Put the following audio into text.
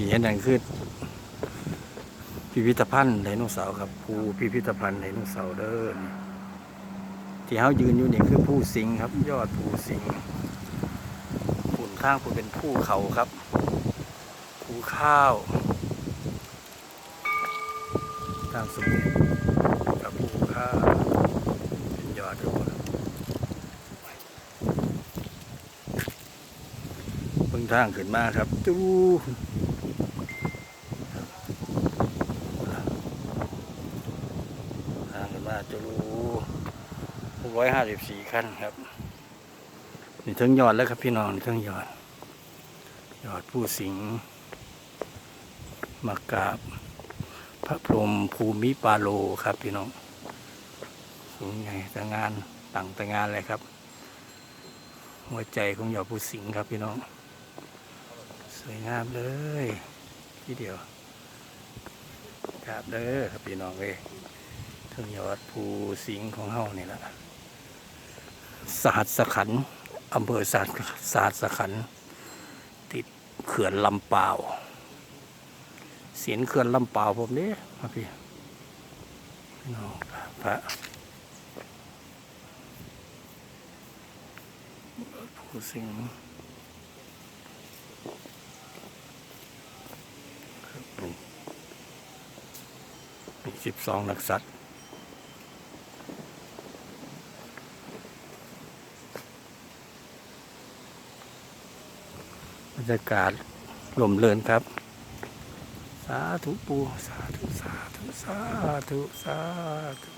ที่เห็นนั่นคือพิพิธภัณฑ์ไดโนเสาร์ครับภูพิพิธภัณฑ์ไดโนเสาร์เด้อนี่ที่เฮายืนอยู่นี่คือผู้สิงครับ ยอดผู้สิงผุ่นข้างผู้เป็นผู้เขาครับภูข้าวทางสมุทรกับภูข้าวเป็นยอดครับเพิ่งทางขึ้นมาครับจู ทางขึ้นมาจูร้อยห้าสิบสี่ขั้นครับนี่ทั้งยอดแล้วครับพี่น้องทั้งยอด ยอดผู้สิงมากราบ พระพรหมภูมิปาโลครับพี่น้องสูงใหญ่แต่งานต่างแต่งานเลยครับ หัวใจของยอดผู้สิงครับพี่น้อง สวยงามเลยที่เดียวครับเด้อครับพี่น้องเอ้ย ทั้งยอดภูสิงห์ของเฮานี่แหละสหัสขันอำเภอสหัสสหัสขันติดเขื่อนลำปาวเสียนเขื่อนลำเปล่าวผมเนี่ยมาพี่พี่น้องพระผู้สิงห์ครับนี่มีสิบสองนักสัตว์ รรยากาศลมเลินครับ สาธุปู สาธุ สาธุ สาธุ สาธุ